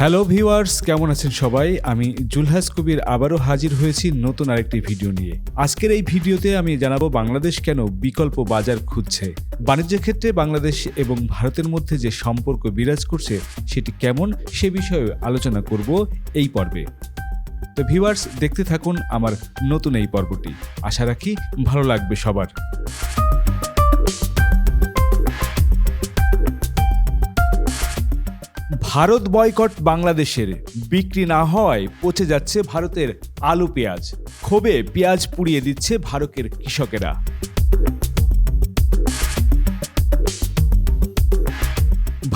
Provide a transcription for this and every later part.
Hello viewers কেমন আছেন সবাই? আমি জুলহাস কবির আবারও হাজির হয়েছি নতুন আরেকটি ভিডিও নিয়ে। আজকের এই ভিডিওতে আমি জানাব বাংলাদেশ কেন বিকল্প বাজার খুঁজছে? বাণিজ্য ক্ষেত্রে বাংলাদেশ এবং ভারতের মধ্যে যে সম্পর্ক বিরাজ করছে, সেটি কেমন সে বিষয়ে আলোচনা করব এই পর্বে। তো ভিউয়ার্স দেখতে থাকুন আমার নতুন এই পর্বটি। আশা রাখি ভালো লাগবে সবার। ভারত বয়কট বাংলাদেশের বিক্রি না হওয়ায় পচে যাচ্ছে ভারতের আলু পেঁয়াজ। ক্ষোভে পেঁয়াজ পুড়িয়ে দিচ্ছে ভারতের কৃষকেরা।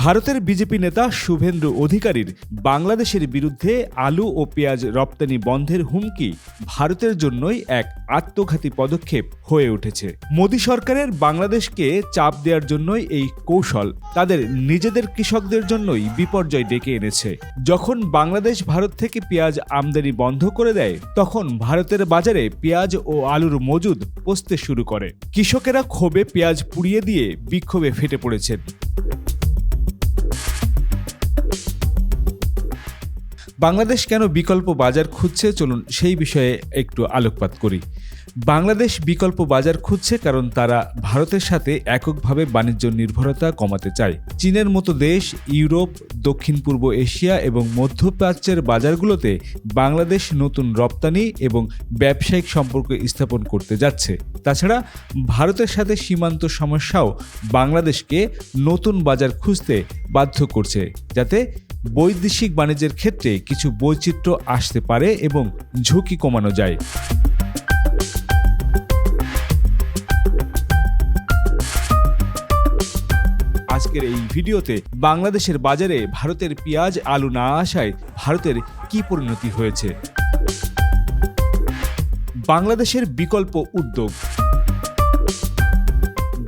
ভারতের বিজেপি নেতা শুভেন্দ্র অধিকারীর বাংলাদেশের বিরুদ্ধে আলু ও পেঁয়াজ রপ্তানি বন্ধের হুমকি ভারতের জন্যই এক আত্মঘাতী পদক্ষেপ হয়ে উঠেছে। মোদী সরকারের বাংলাদেশকে চাপ দেওয়ার জন্যই এই কৌশল তাদের নিজেদের কৃষকদের জন্যই বিপর্যয় ডেকে এনেছে। যখন বাংলাদেশ ভারত থেকে পেঁয়াজ আমদানি বন্ধ করে দেয়, তখন ভারতের বাজারে পেঁয়াজ ও আলুর মজুদ পচতে শুরু করে। কৃষকেরা ক্ষোভে পেঁয়াজ পুড়িয়ে দিয়ে বিক্ষোভে ফেটে পড়েছেন। বাংলাদেশ কেন বিকল্প বাজার খুঁজছে? চলুন সেই বিষয়ে একটু আলোকপাত করি। বাংলাদেশ বিকল্প বাজার খুঁজছে কারণ তারা ভারতের সাথে এককভাবে বাণিজ্য নির্ভরতা কমাতে চায়। চীনের মতো দেশ, ইউরোপ, দক্ষিণ পূর্ব এশিয়া এবং মধ্যপ্রাচ্যের বাজারগুলোতে বাংলাদেশ নতুন রপ্তানি এবং ব্যবসায়িক সম্পর্ক স্থাপন করতে যাচ্ছে। তাছাড়া ভারতের সাথে সীমান্ত সমস্যাও বাংলাদেশকে নতুন বাজার খুঁজতে বাধ্য করছে, যাতে বৈদেশিক বাণিজ্যের ক্ষেত্রে কিছু বৈচিত্র্য আসতে পারে এবং ঝুঁকি কমানো যায়। আজকের এই ভিডিওতে বাংলাদেশের বাজারে ভারতের পেঁয়াজ, আলু না আসায় ভারতের কি পরিণতি হয়েছে? বাংলাদেশের বিকল্প উদ্যোগ।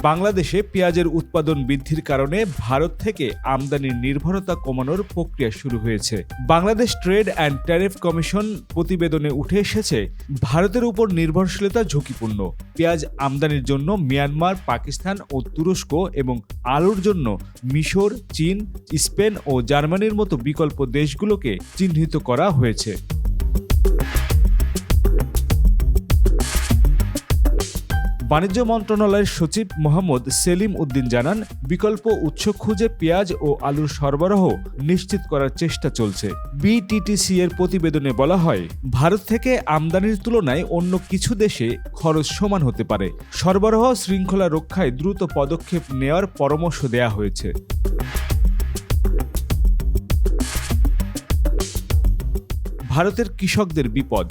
বাংলাদেশে পেঁয়াজের উৎপাদন বৃদ্ধির কারণে ভারত থেকে আমদানির নির্ভরতা কমানোর প্রক্রিয়া শুরু হয়েছে। Bangladesh trade and tariff commission প্রতিবেদনে উঠে এসেছে, ভারতের উপর নির্ভরশীলতা ঝুঁকিপূর্ণ। পেঁয়াজ আমদানির জন্য মিয়ানমার, পাকিস্তান ও তুরস্ক এবং আলুর জন্য মিশর, চীন, স্পেন ও জার্মানির মতো বিকল্প দেশগুলোকে চিহ্নিত করা হয়েছে। বাণিজ্য মন্ত্রণালয়ের সচিব মোহাম্মদ সেলিম উদ্দিন জানান, বিকল্প উৎস খুঁজে পেঁয়াজ ও আলুর সরবরাহ নিশ্চিত করার চেষ্টা চলছে। বিটিটিসি এর প্রতিবেদনে বলা হয়, ভারত থেকে আমদানির তুলনায় অন্য কিছু দেশে খরচ সমান হতে পারে। সরবরাহ শৃঙ্খলা রক্ষায় দ্রুত পদক্ষেপ নেওয়ার পরামর্শ দেয়া হয়েছে। ভারতের কৃষকদের বিপদ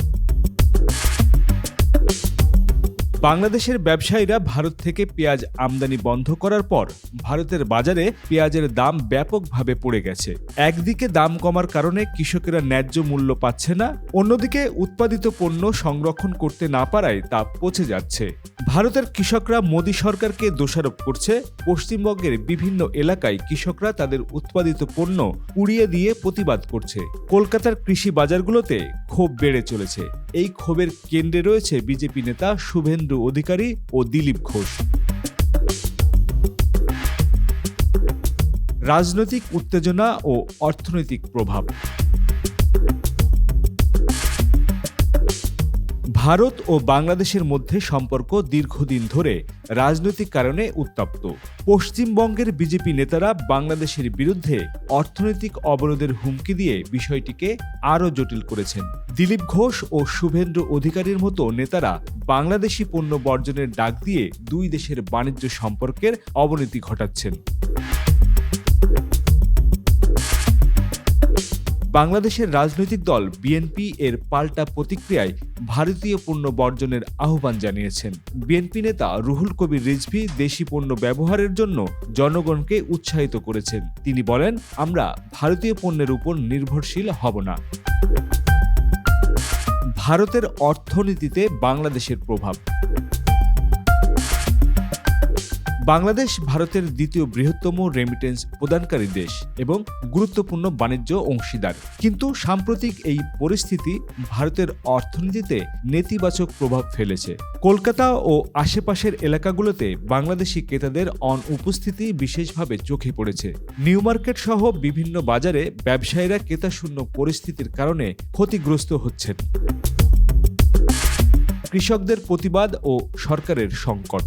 বাংলাদেশের ব্যবসায়ীরা ভারত থেকে পেঁয়াজ আমদানি বন্ধ করার পর ভারতের বাজারে পেঁয়াজের দাম ব্যাপকভাবে পড়ে গেছে। একদিকে দাম কমার কারণে কৃষকেরা ন্যায্য মূল্য পাচ্ছে না, অন্যদিকে উৎপাদিত পণ্য সংরক্ষণ করতে না পারায় তা পচে যাচ্ছে। ভারতের কৃষকরা মোদী সরকারকে দোষারোপ করছে। পশ্চিমবঙ্গের বিভিন্ন এলাকায় কৃষকরা তাদের উৎপাদিত পণ্য উড়িয়ে দিয়ে প্রতিবাদ করছে। কলকাতার কৃষি বাজারগুলোতে ক্ষোভ বেড়ে চলেছে। এই ক্ষোভের কেন্দ্রে রয়েছে বিজেপি নেতা শুভেন্দু অধিকারী ও দিলীপ ঘোষ। রাজনৈতিক উত্তেজনা ও অর্থনৈতিক প্রভাব। ভারত ও বাংলাদেশের মধ্যে সম্পর্ক দীর্ঘদিন ধরে রাজনৈতিক কারণে উত্তপ্ত। পশ্চিমবঙ্গের বিজেপি নেতারা বাংলাদেশের বিরুদ্ধে অর্থনৈতিক অবরোধের হুমকি দিয়ে বিষয়টিকে আরও জটিল করেছেন। দিলীপ ঘোষ ও শুভেন্দ্র অধিকারীর মতো নেতারা বাংলাদেশি পণ্য বর্জনের ডাক দিয়ে দুই দেশের বাণিজ্য সম্পর্কের অবনতি ঘটাচ্ছেন। বাংলাদেশের রাজনৈতিক দল বিএনপি এর পাল্টা প্রতিক্রিয়ায় ভারতীয় পণ্য বর্জনের আহ্বান জানিয়েছেন। বিএনপি নেতা রুহুল কবির রিজভি দেশি পণ্য ব্যবহারের জন্য জনগণকে উৎসাহিত করেছেন। তিনি বলেন, আমরা ভারতীয় পণ্যের উপর নির্ভরশীল হব না। ভারতের অর্থনীতিতে বাংলাদেশের প্রভাব। বাংলাদেশ ভারতের দ্বিতীয় বৃহত্তম রেমিটেন্স প্রদানকারী দেশ এবং গুরুত্বপূর্ণ বাণিজ্য অংশীদার। কিন্তু সাম্প্রতিক এই পরিস্থিতি ভারতের অর্থনীতিতে নেতিবাচক প্রভাব ফেলেছে। কলকাতা ও আশেপাশের এলাকাগুলোতে বাংলাদেশি ক্রেতাদের অনুপস্থিতি বিশেষভাবে চোখে পড়েছে। নিউ মার্কেট সহ বিভিন্ন বাজারে ব্যবসায়ীরা ক্রেতাশূন্য পরিস্থিতির কারণে ক্ষতিগ্রস্ত হচ্ছেন। কৃষকদের প্রতিবাদ ও সরকারের সংকট।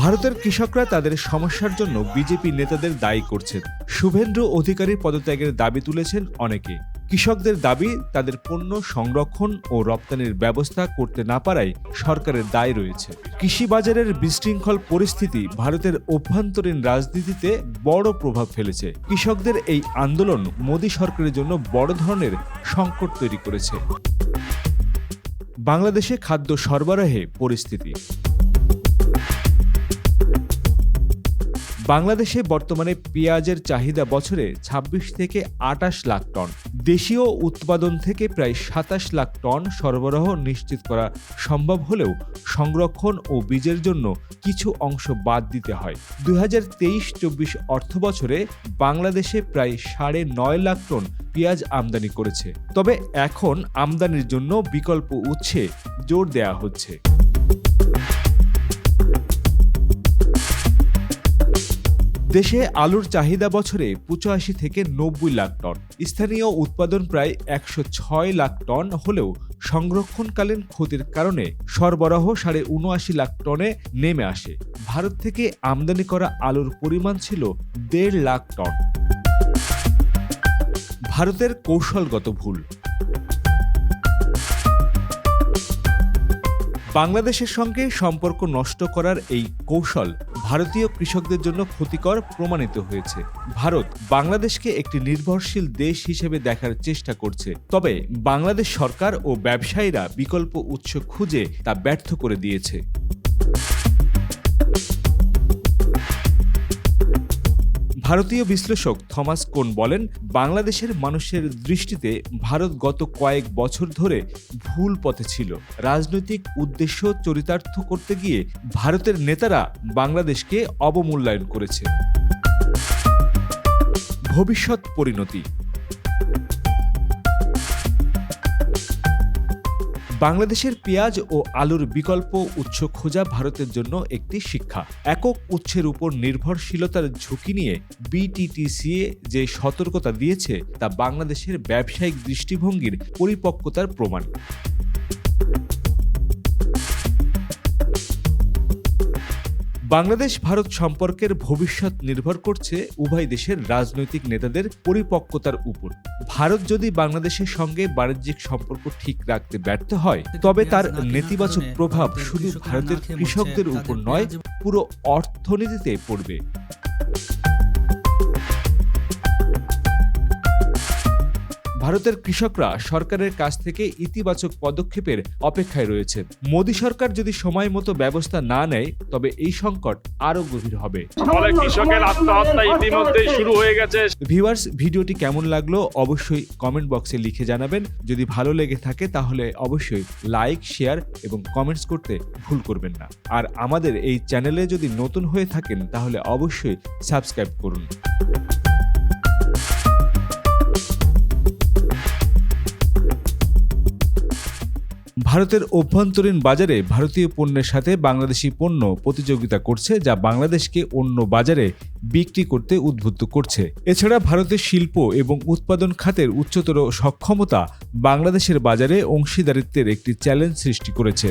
ভারতের কৃষকরা তাদের সমস্যার জন্য বিজেপি নেতাদের দায়ী করছেন। শুভেন্দ্র অধিকারীর পদত্যাগের দাবি তুলেছেন অনেকে। কৃষকদের দাবি, তাদের পণ্য সংরক্ষণ ও রপ্তানির ব্যবস্থা করতে না পারায় সরকারের দায় রয়েছে। কৃষি বাজারের বিশৃঙ্খল পরিস্থিতি ভারতের অভ্যন্তরীণ রাজনীতিতে বড় প্রভাব ফেলেছে। কৃষকদের এই আন্দোলন মোদী সরকারের জন্য বড় ধরনের সংকট তৈরি করেছে। বাংলাদেশে খাদ্য সরবরাহে পরিস্থিতি বাংলাদেশে বর্তমানে পেঁয়াজের চাহিদা বছরে ২৬ থেকে আটাশ লাখ টন। দেশীয় উৎপাদন থেকে প্রায় সাতাশ লাখ টন সরবরাহ নিশ্চিত করা সম্ভব হলেও সংরক্ষণ ও বীজের জন্য কিছু অংশ বাদ দিতে হয়। দুই হাজার তেইশ চব্বিশ অর্থ বছরে বাংলাদেশে প্রায় সাড়ে নয় লাখ টন পেঁয়াজ আমদানি করেছে। তবে এখন আমদানির জন্য বিকল্প উৎসে জোর দেয়া হচ্ছে। দেশে আলুর চাহিদা বছরে পঁচাশি থেকে নব্বই লাখ টন। স্থানীয় উৎপাদন প্রায় একশো ছয় লাখ টন হলেও সংরক্ষণকালীন ক্ষতির কারণে সরবরাহ সাড়ে উনআশি লাখ টনে নেমে আসে। ভারত থেকে আমদানি করা আলুর পরিমাণ ছিল দেড় লাখ টন। ভারতের কৌশলগত ভুল। বাংলাদেশের সঙ্গে সম্পর্ক নষ্ট করার এই কৌশল ভারতীয় কৃষকদের জন্য ক্ষতিকর প্রমাণিত হয়েছে। ভারত বাংলাদেশকে একটি নির্ভরশীল দেশ হিসেবে দেখার চেষ্টা করছে। তবে বাংলাদেশ সরকার ও ব্যবসায়ীরা বিকল্প উৎস খুঁজে তা ব্যর্থ করে দিয়েছে। ভারতীয় বিশ্লেষক থমাস কোন বলেন, বাংলাদেশের মানুষের দৃষ্টিতে ভারত গত কয়েক বছর ধরে ভুল পথে ছিল। রাজনৈতিক উদ্দেশ্য চরিতার্থ করতে গিয়ে ভারতের নেতারা বাংলাদেশকে অবমূল্যায়ন করেছে। ভবিষ্যৎ পরিণতি বাংলাদেশের পেঁয়াজ ও আলুর বিকল্প উৎস খোঁজা ভারতের জন্য একটি শিক্ষা। একক উৎসের উপর নির্ভরশীলতার ঝুঁকি নিয়ে বিটিটিসিএ যে সতর্কতা দিয়েছে, তা বাংলাদেশের ব্যবসায়িক দৃষ্টিভঙ্গির পরিপক্কতার প্রমাণ। বাংলাদেশ ভারত সম্পর্কের ভবিষ্যৎ নির্ভর করছে উভয় দেশের রাজনৈতিক নেতাদের পরিপক্কতার উপর। ভারত যদি বাংলাদেশের সঙ্গে বাণিজ্যিক সম্পর্ক ঠিক রাখতে ব্যর্থ হয়, তবে তার নেতিবাচক প্রভাব শুধু ভারতের কৃষকদের উপর নয়, পুরো অর্থনীতিতে পড়বে। ভারতের কৃষকরা সরকারের কাছ থেকে ইতিবাচক পদক্ষেপের অপেক্ষায় রয়েছে। মোদী সরকার যদি সময় মতো ব্যবস্থা না নেয় তবে এই সংকট আরও গভীর হবে। ফলে কৃষকের আত্মহত্যা ইতিমধ্যেই শুরু হয়ে গেছে। ভিউয়ার্স ভিডিওটি কেমন লাগল অবশ্যই কমেন্ট বক্সে লিখে জানাবেন। যদি ভালো লেগে থাকে তাহলে অবশ্যই লাইক শেয়ার এবং কমেন্টস করতে ভুল করবেন না। আর আমাদের এই চ্যানেলে যদি নতুন হয়ে থাকেন তাহলে অবশ্যই সাবস্ক্রাইব করুন। ভারতের অভ্যন্তরীণ বাজারে ভারতীয় পণ্যের সাথে বাংলাদেশি পণ্য প্রতিযোগিতা করছে, যা বাংলাদেশকে অন্য বাজারে বিক্রি করতে উদ্বুদ্ধ করছে। এছাড়া ভারতের শিল্প এবং উৎপাদন খাতের উচ্চতর সক্ষমতা বাংলাদেশের বাজারে অংশীদারিত্বের একটি চ্যালেঞ্জ সৃষ্টি করেছে।